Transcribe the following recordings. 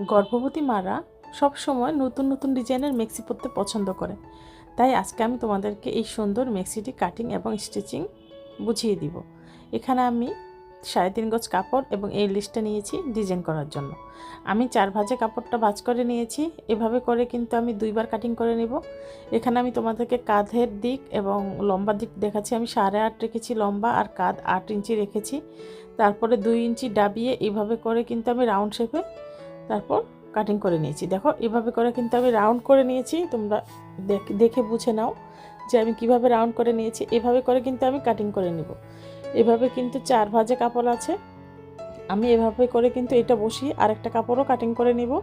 গর্ভবতী মারা সব সময় নতুন নতুন ডিজাইনের মেক্সি পরতে পছন্দ করে। তাই আজকে আমি তোমাদেরকে এই সুন্দর মেক্সিটি কাটিং এবং স্টিচিং বুঝিয়ে দিব। এখানে আমি সাড়ে তিন গজ কাপড় এবং এই লিস্টটা নিয়েছি ডিজাইন করার জন্য। আমি চার ভাজে কাপড়টা ভাজ করে নিয়েছি। এভাবে করে কিন্তু আমি দুইবার কাটিং করে নেব। এখানে আমি তোমাদেরকে কাঁধের দিক এবং লম্বা দিক দেখাচ্ছি। আমি সাড়ে আট রেখেছি লম্বা আর কাঁধ আট ইঞ্চি রেখেছি। তারপরে দুই ইঞ্চি ডাবিয়ে এইভাবে করে কিন্তু আমি রাউন্ড শেপে তারপর কাটিং করে নিয়েছি। দেখো, এভাবে করে কিন্তু আমি রাউন্ড করে নিয়েছি। তোমরা দেখ- বুঝে নাও যে আমি কীভাবে রাউন্ড করে নিয়েছি। এভাবে করে কিন্তু আমি কাটিং করে নিব। এভাবে কিন্তু চার ভাজে কাপড় আছে। আমি এভাবে করে কিন্তু এটা বসিয়ে আরেকটা কাপড়ও কাটিং করে নিব,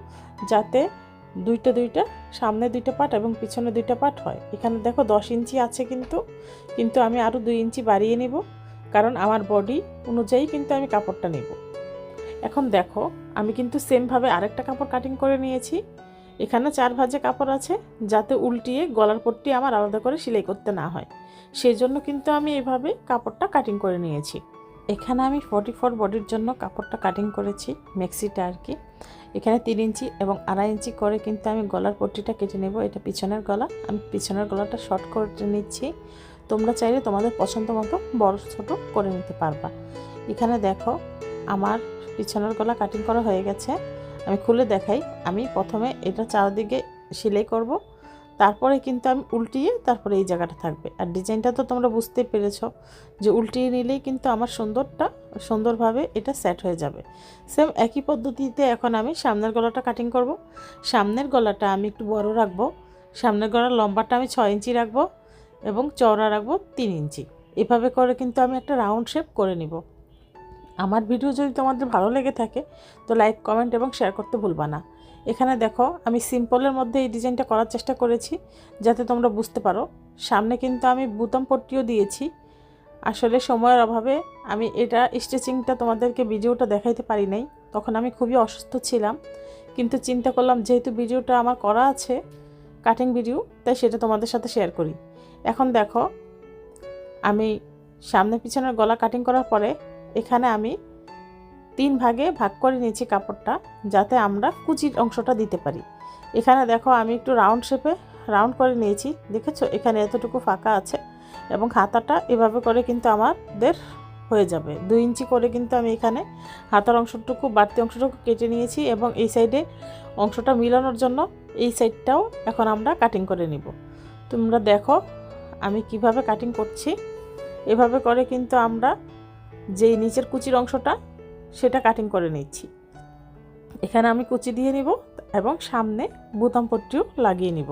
যাতে দুইটা দুইটা, সামনে দুইটা পাট এবং পিছনে দুইটা পাট হয়। এখানে দেখো দশ ইঞ্চি আছে কিন্তু কিন্তু আমি আরও দুই ইঞ্চি বাড়িয়ে নিব। কারণ আমার বডি অনুযায়ী কিন্তু আমি কাপড়টা নেব। এখন দেখো, আমি কিন্তু সেমভাবে আরেকটা কাপড় কাটিং করে নিয়েছি। এখানে চার ভাজে কাপড় আছে, যাতে উল্টিয়ে গলার পট্টি আমার আলাদা করে সেলাই করতে না হয়। সেই জন্য কিন্তু আমি এভাবে কাপড়টা কাটিং করে নিয়েছি। এখানে আমি ফর্টি ফোর বডির জন্য কাপড়টা কাটিং করেছি মেক্সিটা আর কি। এখানে তিন ইঞ্চি এবং আড়াই ইঞ্চি করে কিন্তু আমি গলার পট্টিটা কেটে নেব, এটা পিছনের গলা। আমি পিছনের গলাটা শর্ট করে নিচ্ছি। তোমরা চাইলে তোমাদের পছন্দ মতো বড় ছোটো করে নিতে পারবা। এখানে দেখো, আমার পিছনের গলা কাটিং করা হয়ে গেছে। আমি খুলে দেখাই। আমি প্রথমে এটা চারদিকে সেলাই করব। তারপরে কিন্তু আমি উল্টিয়ে তারপরে এই জায়গাটা থাকবে। আর ডিজাইনটা তো তোমরা বুঝতে পেরেছ যে উল্টিয়ে নিলেই কিন্তু আমার সুন্দরটা, সুন্দরভাবে এটা সেট হয়ে যাবে। সেম একই পদ্ধতিতে এখন আমি সামনের গলাটা কাটিং করব। সামনের গলাটা আমি একটু বড় রাখব। সামনের গলার লম্বাটা আমি ছয় ইঞ্চি রাখব এবং চওড়া রাখব তিন ইঞ্চি। এভাবে করে কিন্তু আমি একটা রাউন্ড শেপ করে নিব। আমার ভিডিও যদি তোমাদের ভালো লেগে থাকে, তো লাইক কমেন্ট এবং শেয়ার করতে ভুলবা না। এখানে দেখো, আমি সিম্পলের মধ্যে এই ডিজাইনটা করার চেষ্টা করেছি, যাতে তোমরা বুঝতে পারো। সামনে কিন্তু আমি বুতাম পট্টিও দিয়েছি। আসলে সময়ের অভাবে আমি এটা স্টিচিংটা তোমাদেরকে ভিডিওটা দেখাইতে পারি নাই। তখন আমি খুবই অসুস্থ ছিলাম, কিন্তু চিন্তা করলাম যেহেতু ভিডিওটা আমার করা আছে কাটিং ভিডিও তাই সেটা তোমাদের সাথে শেয়ার করি। এখন দেখো, আমি সামনে পিছনের গলা কাটিং করার পরে এখানে আমি তিন ভাগে ভাগ করে নিয়েছি কাপড়টা, যাতে আমরা কুচির অংশটা দিতে পারি। এখানে দেখো আমি একটু রাউন্ড শেপে রাউন্ড করে নিয়েছি, দেখেছ? এখানে এতটুকু ফাঁকা আছে এবং হাতাটা এভাবে করে কিন্তু আমাদের হয়ে যাবে। দুই ইঞ্চি করে কিন্তু আমি এখানে হাতার অংশটুকু, বাড়তি অংশটুকু কেটে নিয়েছি এবং এই সাইডে অংশটা মিলানোর জন্য এই সাইডটাও এখন আমরা কাটিং করে নিব। তোমরা দেখো আমি কীভাবে কাটিং করছি। এভাবে করে কিন্তু আমরা যেই নিচের কুচির অংশটা, সেটা কাটিং করে নিচ্ছি। এখানে আমি কুচি দিয়ে নিব এবং সামনে বোতাম পট্টিও লাগিয়ে নিব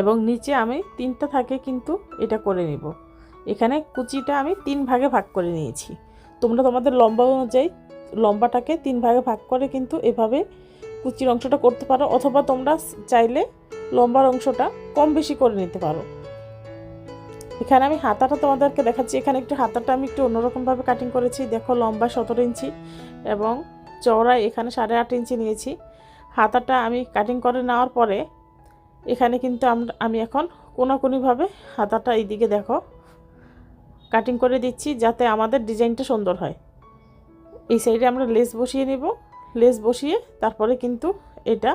এবং নিচে আমি তিনটা থাকে কিন্তু এটা করে নিব। এখানে কুচিটা আমি তিন ভাগে ভাগ করে নিয়েছি। তোমরা তোমাদের লম্বা অনুযায়ী লম্বাটাকে তিন ভাগে ভাগ করে কিন্তু এভাবে কুচির অংশটা করতে পারো, অথবা তোমরা চাইলে লম্বার অংশটা কম বেশি করে নিতে পারো। এখানে আমি হাতাটা তোমাদেরকে দেখাচ্ছি। এখানে একটু হাতাটা আমি একটু অন্যরকমভাবে কাটিং করেছি। দেখো লম্বা সতেরো ইঞ্চি এবং চওড়া এখানে সাড়ে আট ইঞ্চি নিয়েছি। হাতাটা আমি কাটিং করে নেওয়ার পরে এখানে কিন্তু আমি এখন কোনাকুনিভাবে হাতাটা এইদিকে দেখো কাটিং করে দিচ্ছি যাতে আমাদের ডিজাইনটা সুন্দর হয়। এই সাইডে আমরা লেস বসিয়ে নেব। লেস বসিয়ে তারপরে কিন্তু এটা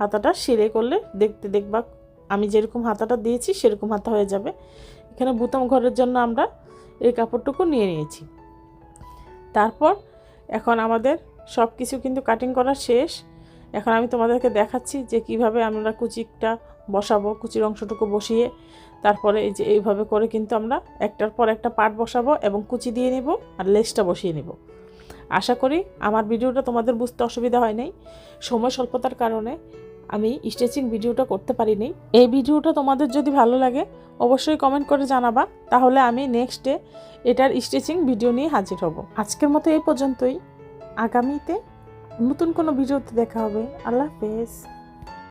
হাতাটা সিলাই করলে দেখতে দেখবা আমি যেরকম হাতাটা দিয়েছি সেরকম হাতা হয়ে যাবে। এখানে বুতাম ঘরের জন্য আমরা এই কাপড়টুকু নিয়ে নিয়েছি। তারপর এখন আমাদের সব কিছু কিন্তু কাটিং করা শেষ। এখন আমি তোমাদেরকে দেখাচ্ছি যে কীভাবে আমরা কুচিটা বসাবো, কুচির অংশটুকু বসিয়ে তারপরে এই যে এইভাবে করে কিন্তু আমরা একটার পর একটা পাট বসাবো এবং কুচি দিয়ে নিব আর লেসটা বসিয়ে নিব। আশা করি আমার ভিডিওটা তোমাদের বুঝতে অসুবিধা হয় নাই। সময় স্বল্পতার কারণে আমি স্টেচিং ভিডিওটা করতে পারিনি। এই ভিডিওটা তোমাদের যদি ভালো লাগে, অবশ্যই কমেন্ট করে জানাবা। তাহলে আমি নেক্সটে এটার স্ট্রেচিং ভিডিও নিয়ে হাজির হব। আজকের মতো এই পর্যন্তই। আগামীতে নতুন কোনো ভিডিওতে দেখা হবে। আল্লাহ হাফেজ।